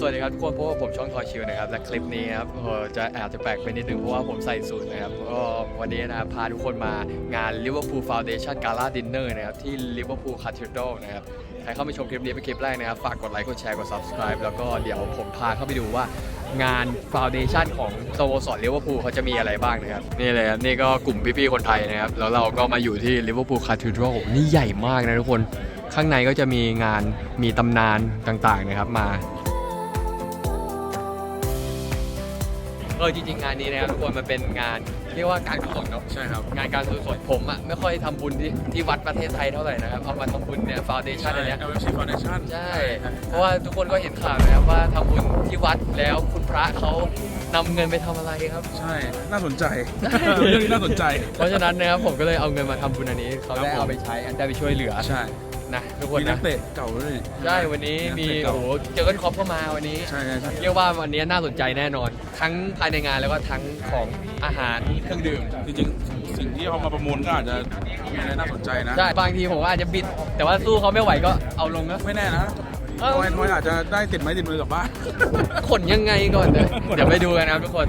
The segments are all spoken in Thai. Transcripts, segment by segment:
สวัสดีครับทุกคนเพราะว่าผมช่องทอยชิวนะครับและคลิปนี้ครับเออจะอาจจะแปลกไปนิดนึงเพราะว่าผมใส่สูทนะครับก็วันนี้นะครับพาทุกคนมางาน Liverpool Foundation Gala Dinner นะครับที่ Liverpool Cathedral นะครับใครเข้ามาชมคลิปนี้เป็นคลิปแรกนะครับฝากกดไลค์กดแชร์กด subscribe แล้วก็เดี๋ยวผมพาเข้าไปดูว่างาน Foundation ของสโมสร Liverpool เขาจะมีอะไรบ้างนะครับนี่เลยครับนี่ก็กลุ่มพี่ๆคนไทยนะครับแล้วเราก็มาอยู่ที่ Liverpool Cathedral นี่ใหญ่มากนะทุกคนข้างในก็จะมีงานมีตำนานต่างๆนะครับมา เออจริงๆงานนี้นะครับทุกคนมันเป็นงานเรียกว่าการกุศลเนาะใช่ครับ งานการกุศลผมอะไม่ค่อยทำบุญที่ที่วัดประเทศไทยเท่าไหร่นะครับเอามาทำบุญเนี่ยฟาวเดชั่นอะไรเนี้ย LFC Foundation ใช่ เพราะว่าทุกคนก็เห็นข่าวนะครับว่าทำบุญที่วัดแล้วคุณพระเขานำเงินไปทำอะไรครับ ใช่ น่าสนใจ เรื่องนี้น่าสนใจ เพราะฉะนั้นนะครับผมก็เลยเอาเงินมาทำบุญอันนี้ เขาครับได้ผมเอาไปใช้ได้ไปช่วยเหลือ ใช่ นะทุกคนมีนันะกเตะเก่าด้วยนี่ใช่วันนี้มีนักเตะเก่าโอ้โหเจอกันครอปก็มาวันนี้ ใช่ใช่ใช่เรียกว่าวันนี้น่าสนใจแน่นอน ทั้งภายในงานแล้วก็ทั้งของอาหารเครื่องดื่มจริงๆ สิ่งที่เขามาประมูลก็อาจจะมีอะไรน่าสนใจนะ ใช่บางทีผมก็อาจจะบิด แต่ว่าสู้เขาไม่ไหวก็เอาลงนะ ไม่แน่นะเอ้าทอยทอยอาจจะได้ติดไม้ติดมือกลับบ้าน ขนยังไงก่อนเดี๋ยวเดี๋ยวไปดูกันนะครับทุกคน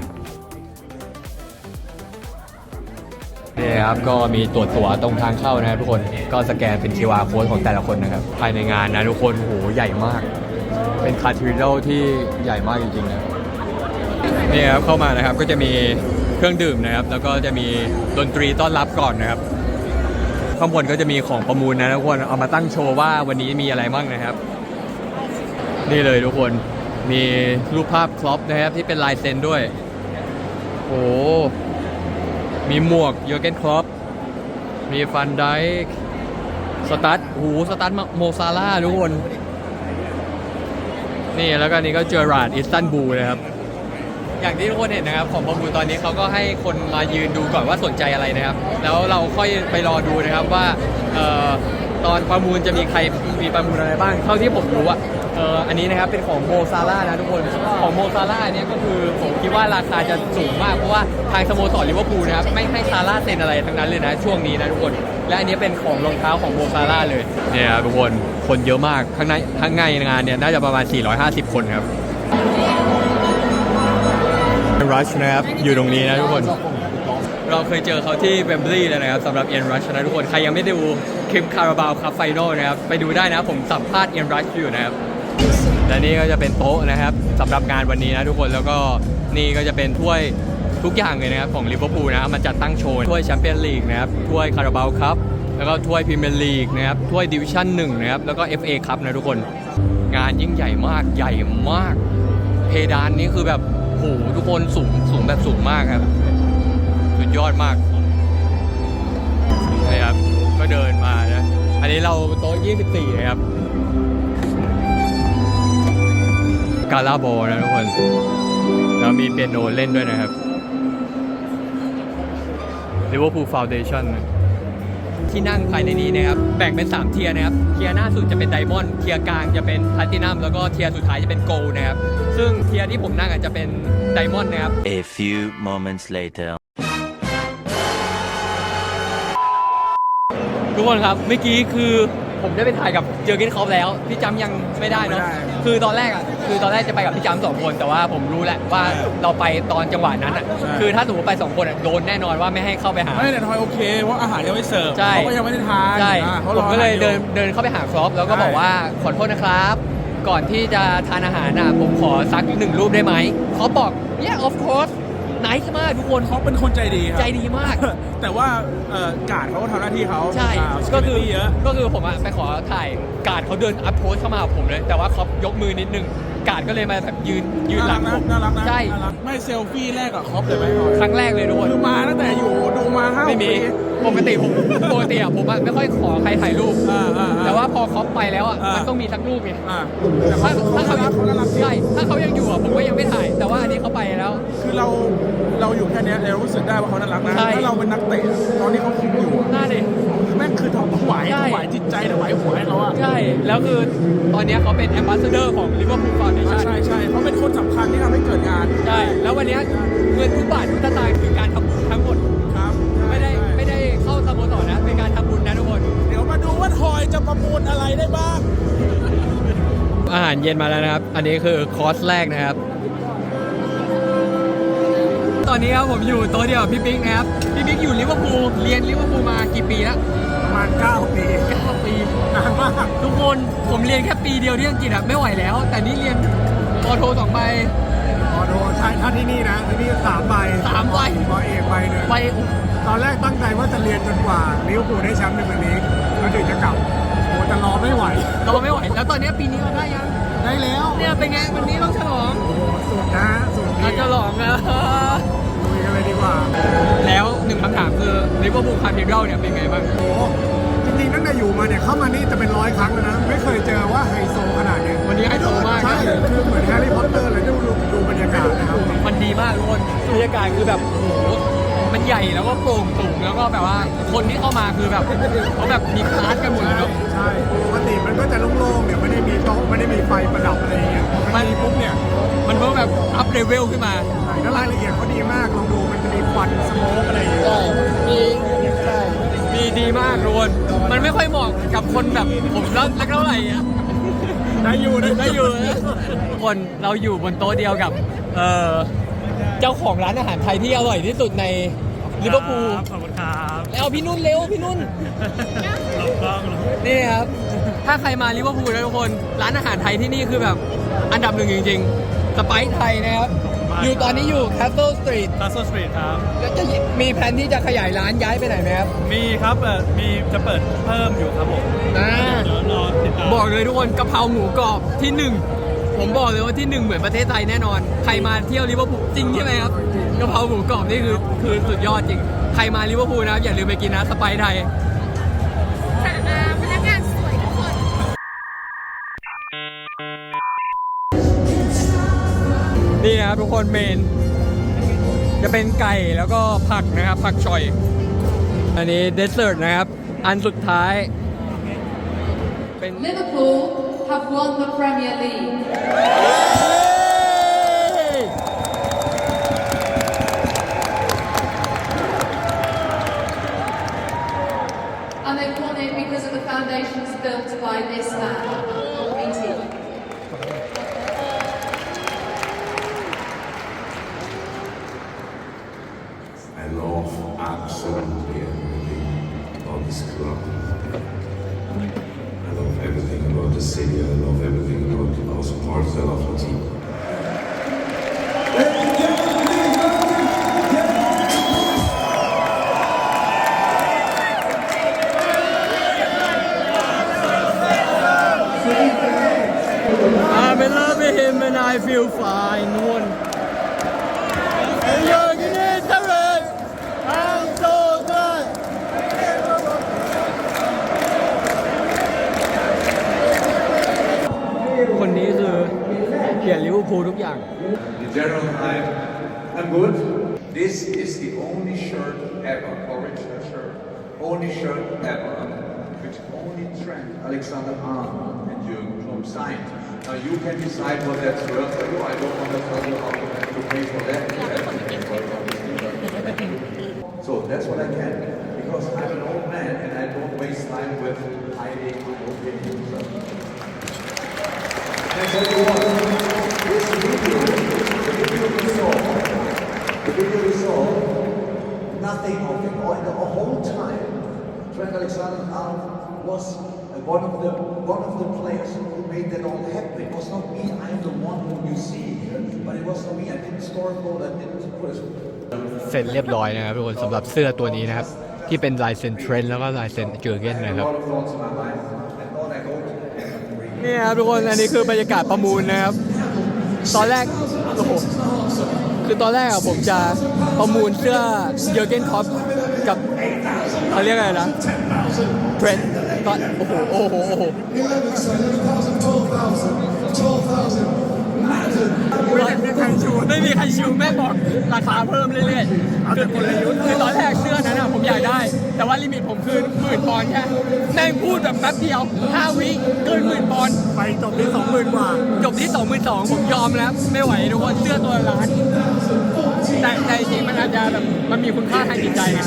นี่ครับก็มีตรวจตั๋วตรงทางเข้านะครับทุกคนก็สแกนเป็น QR code ของแต่ละคนนะครับ ภายในงานนะทุกคนโหใหญ่มาก เป็นคาท e ด r a l ที่ใหญ่มากจริงๆนะนี่ครับเข้ามานะครับก็จะมีเครื่องดื่มนะครับ แล้วก็จะมีดนตรีต้อนรับก่อนนะครับ ข้างบนก็จะมีของประมูลนะทุกคนเอามาตั้งโชว์ว่าวันนี้มีอะไรบ้างนะครับ นี่เลยทุกคนมีรูปภาพครอปนะครับที่เป็นลายเซ็นด้วยโอ้ มีหมวกยูเกนครอปมีฟันไดค์สตัดโอ้โหสตัดโมซาร่าทุกคน นี่แล้วก็นี่ก็เจอราดอิสตันบูลนะครับ อย่างที่ทุกคนเห็นนะครับ ของประมูตอนนี้เขาก็ให้คนมายืนดูก่อนว่าสนใจอะไรนะครับ แล้วเราค่อยไปรอดูนะครับว่า ตอนประมูลจะมีใครมีประมูลอะไรบ้าง เท่าที่ผมรู้อะเอออันนี้นะครับเป็นของโมซาร่านะทุกคน ของโมซาร่าเนี่ยก็คือผมคิดว่าราคาจะสูงมาก เพราะว่าทางสโมสรลิเวอร์พูลนะครับไม่ให้ซาร่าเซ็นอะไรทั้งนั้นเลยนะช่วงนี้นะทุกคน และอันนี้เป็นของรองเท้าของโมซาร่าเลยเนี่ยครับทุกคนคนเยอะมากข้างในข้างในงานเนี่ยน่าจะประมาณ 450 คนครับรัชนะครับอยู่ตรงนี้นะทุกคน เราเคยเจอเขาที่เวมบลีย์เลยนะครับสำหรับเอ็นรัชนะทุกคน ใครยังไม่ได้ดูคลิปคาราบาวคัพไฟนอลนะครับ ไปดูได้นะผมสัมภาษณ์เอ็นรัชอยู่นะครับ และนี่ก็จะเป็นโต๊ะนะครับสำหรับงานวันนี้นะทุกคนแล้วก็นี่ก็จะเป็นถ้วยทุกอย่างเลยนะครับของลิเวอร์พูลนะครับมาจัดตั้งโชว์ถ้วยแชมเปี้ยนลีกนะครับถ้วยคาราบาวคัพแล้วก็ถ้วยพรีเมียร์ลีกนะครับถ้วยดิวิชั่นหนึ่งนะครับแล้วก็ FA คัพนะทุกคน งานยิ่งใหญ่มากใหญ่มาก เพดานนี้คือแบบโหทุกคนสูงสูงแบบสูงมากครับ สุดยอดมากนี่ครับก็เดินมานะ อันนี้เราโต๊ะ 24 นะครับ กาลาโบนะทุกคน แล้วมีเปียโนเล่นด้วยนะครับ Liverpool Foundation ที่นั่งภายในนี้นะครับ แบ่งเป็น 3 เทียร์นะครับ เทียร์หน้าสุดจะเป็นไดมอนด์ เทียร์กลางจะเป็นแพลตินัม แล้วก็เทียร์สุดท้ายจะเป็นโกลนะครับ ซึ่งเทียร์ที่ผมนั่งอาจจะเป็นไดมอนด์นะครับ A few moments later. ทุกคนครับเมื่อกี้คือผมได้ไปถ่ายกับเจอร์เกนคอปแล้วพี่จำยังไม่ได้เนาะไม่ได้ คือตอนแรกอะคือตอนแรกจะไปกับพี่จำสองคนแต่ว่าผมรู้แหละว่าเราไปตอนจังหวะนั้นอะใช่คือถ้าสมมติไปสองคนอะโดนแน่นอนว่าไม่ให้เข้าไปหา ไม่แต่ทอยโอเค เพราะอาหารยังไม่เสิร์ฟใช่ เขาก็ยังไม่ได้ทานใช่อ่าเขาผรมอก็เลยอาหารอ เดินเดินเข้าไปหาครอปแล้วก็ใช่ บอกว่าขอโทษนะครับ ก่อนที่จะทานอาหารน่ะผมขอซักหนึ่งรูปได้ไหมครอปบอก yeah of course nice มากทุกคนเขาเป็นคนใจดีครับ ใจดีมาก แต่ว่าเอ่อการดเขาก็ทำหน้าที่เขาใช่าก็คือ security เยอะ ก็คือผมอะไปขอถ่ายการดเขาเดินอัพโพสเข้ามาหาผมเลย แต่ว่าเขายกมือนิดนึงการดก็เลยมาแบบยืนยืนหลังน่าผรักมนะน่ารักนะใช่น่ารักไม่เซลฟี่แรกกับคอปเลยไหมทอยครั้งแรกเลยทุกคนคือมาตั้งแต่อยู่ดูมาห้าไม่มีปี ปกติผมปกติอะผมอะไม่ค่อยขอใครถ่ายรูป อ่าอ่าอ่แต่ว่าพอเขาไปแล้วอะอ่ามั มันต้องมีสักรูปไงอ่าแต่ถ้าเขาถ้าเขาเขาน่ารักเขาน่ารักใช่ถ้าเขายังอยู่อะผมก็ยังไม่ถ่าย แต่ว่าอันนี้เขาไปแล้ว คือเราเราอยู่แค่เนี้ยเรารู้สึกได้ว่าเขาน่ารักนะใช่ ถ้าเราเป็นนักเตะตอนนี้เขาคุมอยู่อะน่าดิแม่งคือถวายใช่ ถวายจิตใจถวายหัวให้เขาอะ ใช่ แล้วคือตอนเนี้ยเขาเป็นแอมบาสเดอร์ของ Liverpool อ่า Foundation ใช่ใช่เขาเป็นคนสำคัญที่ทำให้เกิดงานใช่แล้ววันเนี้ยเงินทุกบาททุกสตางค์คือการทำบุญทั้งหมด ครับใช่ไม่ได้ใช่ไม่ได้เข้าสโมสรนะ เป็นการทำบุญนะทุกคน เดี๋ยวมาดูว่าทอยจะประมูลอะไรได้บ้าง อาหารารเย็นมาแล้วนะครับ อันนี้คือคอร์สแรกนะครับ ตอนนี้ครับผมอยู่โต๊ะเดียวกับพี่ปิ๊กนะครับ พี่ปิ๊กอยู่ลิเวอร์พูล เรียนลิเวอร์พูลมากี่ปีแล้วประ มาณ 9 ปี9ปีนานมากทุกคนผมเรียนแค่ปีเดียวที่อังกฤษอะไม่ไหวแล้ว แต่นี่เรียนปอโทสองใบพอโดนใช่ถ้าที่นี่นะที่นี่สามใบสามใบพอเอกใบหนึ่งไปตอนแรกตั้งใจว่าจะเรียนจนกว่าลิเวอร์พูลได้แชมป์ในวันนี้แล้วถึงจะกลับโอ้แต่รอไม่ไหวเราไม่ไหว แล้วตอนนี้ปีนี้เราได้ยังได้แล้วเนี่ยเป็นไงวันนี้ต้องฉลองโอ้โหสุดนะสุดเรานี่ฉลองแล้วคุย กันเลยดีกว่า แล้วหนึ่งคำถามคือลิเวอร์พูลคาร์ดิเดลเนี่ยเป็นไงบ้าง โอ้โหจริงๆตั้งแต่อยู่มาเนี่ยเข้ามานี่จะเป็นร้อยครั้งแล้วนะ ไม่เคยเจอว่าไฮโซขนาดเนี้ยวันนี้ไฮโซมากใช่คือเหมือนแฮร์รี่พอตเตอร์เลยดูดูดูบรรยากาศนะครับมันดีมากทุกคนบรรยากาศคือแบบโอ้โหมันใหญ่แล้วก็โปร่งสูงแล้วก็แบบว่าคนที่เข้ามาคือแบบเขาแบบมีคลาสกันหมดเลยเนอะใช่ปกติมันก็จะโล่งๆเนี่ยไม่ได้มีโต๊ะไม่ได้มีไฟประดับอะไรอย่างเงี้ยมันมีปุ๊บเนี่ยมันเพิ่มแบบอัพเลเวลขึ้นมา ใช่แล้วรายละเอียดเขาดีมากลองดูมันจะมีค วัน สโมกอะไรอย่างเงี้ยใช่มีใช่มีดีมากทุกคนมันไม่ค่อยเหมาะกับคนแบบผมรักเท่าไหร่อะได้อยู่ได้ได้อยู่นะทุกคนเราอยู่บนโต๊ะเดียวกับ เอ่อเจ้าของร้านอาหารไทยที่อร่อยที่สุดในลิเวอร์พูลขอบคุณครับแล้วพี่นุ่นเร็วพี่นุ่นลองลองนี่ครับ ถ้าใครมาลิเวอร์พูลนะทุกคน ร้านอาหารไทยที่นี่คือแบบ อันดับหนึ่งจริงๆ สไปซ์ไทยนะครับ อยู่ตอนนี้อยู่ Castle Street คาสโซสตรีทครับ แล้วจะมีแผนที่จะขยายร้านย้ายไปไหนไหมครับมีครับเอ่อมีจะเปิดเพิ่มอยู่ครับผมอ่าเดี๋ยวรอติดตามบอกเลยทุกคนกะเพราหมูกรอบที่หนึ่งผมบอกเลยว่าที่หนึ่งเหมือนประเทศไทยแน่นอน ใครมาเที่ยวลิเวอร์พูลจริงใช่ไหมครับกะเพราหมูกรอบนี่คือคือสุดยอดจริง ใครมาลิเวอร์พูลนะครับอย่าลืมไปกินนะสไปซ์ไทย นี่นะครับทุกคนเมน จะเป็นไก่แล้วก็ผักนะครับ ผักชอย อันนี้เดสเซอร์ตนะครับ อันสุดท้ายเป็น Liverpool have won the Premier League. And they've won it because of the foundations built by this man, and I feel fine นุ่นยังนี่เท่าไร I'm so good คนนี้คือเปลี่ยนลิเวอร์พูลทุกอย่าง In general, I'm, I'm good. This is the only shirt ever, original shirt, only shirt ever, which only Trent Alexander-Arnold and Jurgen Klopp signed. Now you can decide what that's worth for you. I don't want to tell you how you have to pay for that. So that's what I can, because I'm an old man and I don't waste time with hiding my opinions. So. You what, this video, the video we saw, the video we saw, nothing of it, or the whole time, Trent Alexander-Arnold was uh, one of the one of the players who made that all happen. It was not me. I'm the one who you see here, but it was not me. I didn't score a goal. I didn't put a เสร็จเรียบร้อยนะครับทุกคนสำหรับเสื้อตัวนี้นะครับ ที่เป็นลายเซ็นเทรนด์แล้วก็ลายเซ็นเจอร์เกนนะครับ lot of thoughts in my mind. I thought I go to and read. นี่ครับทุกคนอันนี้คือบรรยากาศประมูลนะครับ ตอนแรกโอ้โหคือตอนแรกอะผมจะประมูลเสื้อเยอร์เกนคอปกับ เขาเรียกอะไรนะเทรนด์ตอนโอ้โหโอ้โหโอ้โหไม่มีใครชูไม่มีใครชูแม่บอกราคาเพิ่มเรื่อยๆคือคนละยุทธ์คือตอนแรกเสื้อนั้นอะผมอยากได้ แต่ว่าลิมิตผมคือหมื่นปอนด์แค่แม่งพูดแบบแป๊บเดียว5วิเกินหมื่นปอนด์ไปจบที่สองหมื่นกว่า จบที่2 2 0 0 0ผมยอมแล้ว ไม่ไหวทุกคนเสื้อตัวละล้าน แต่จริงมันอาจจะแบบมันมีคุณค่าทางจิตใจไง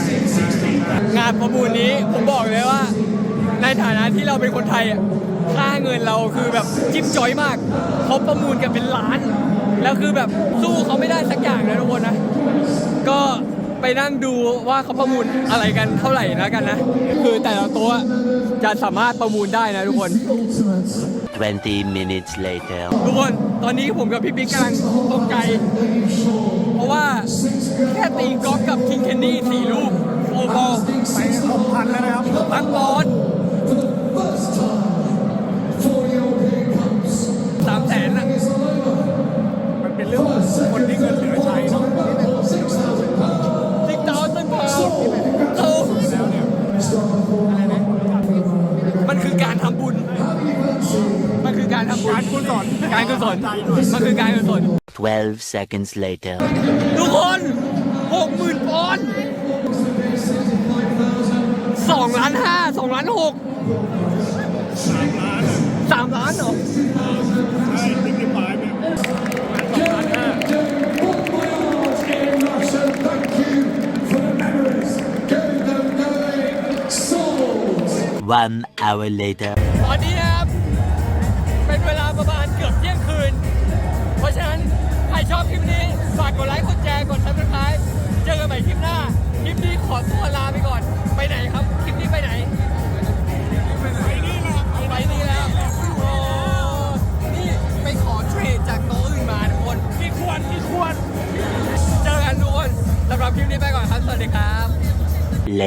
งานประมูลนี้ผมบอกเลยว่า ในฐานะที่เราเป็นคนไทยอะค่าเงินเราคือแบบจิ๊บจอยมากเขาประมูลกันเป็นล้าน แล้วคือแบบสู้เขาไม่ได้สักอย่างเลยทุกคนนะ ก็ไปนั่งดูว่าเขาประมูลอะไรกันเท่าไหร่แล้วกันนะ คือแต่ละตัวจะสามารถประมูลได้นะทุกคน 20 minutes later. ทุกคน ตอนนี้ผมกับพี่ปิ๊กกำลังตกใจ เพราะว่าแค่ตีกอล์ฟกับคิงเคนนี่สี่ลูกโอบอลไปหกพันแล้วนะครับพักบอลสามแสนอะมันเป็นเรื่องของคนที่เงินเหลือใช้เนาะ การกุศลมันคือการกุศล12 seconds later. ทุกคนหกหมื่นปอนด์สองล้านห้าสองล้านหกสามล้านเหรอใช่ติ๊กติ๊กไม้เนี่ยสองล้านห้า One hour later. ตอนนี้นะครับ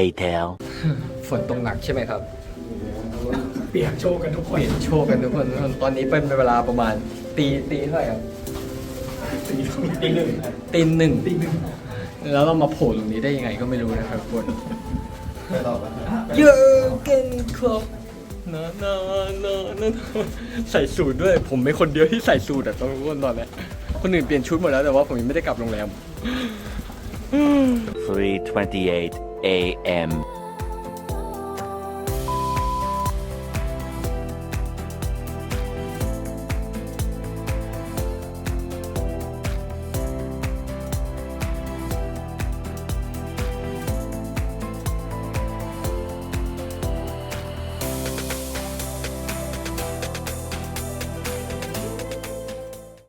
Later. ฝนตกหนักใช่ไหมครับ เปลี่ยนโชว์กันทุกคนเปลี่ยนโชว์กันทุกคนทุกคน ตอนนี้เป็นเวลาประมาณตีตีเท่าไหร่ครับตีหนึ่งตีหนึ่งตีหนึ่งแล้วเรามาโผล่ตรงนี้ได้ยังไงก็ไม่รู้นะครับทุกคนเยอะเกินครับนะนะนะนะใส่สูทด้วย ผมเป็นคนเดียวที่ใส่สูทอะตอนทุกคนตอนเนี้ยคนอื่นเปลี่ยนชุดหมดแล้วแต่ว่าผมยังไม่ได้กลับโรงแรม3:28 a.m.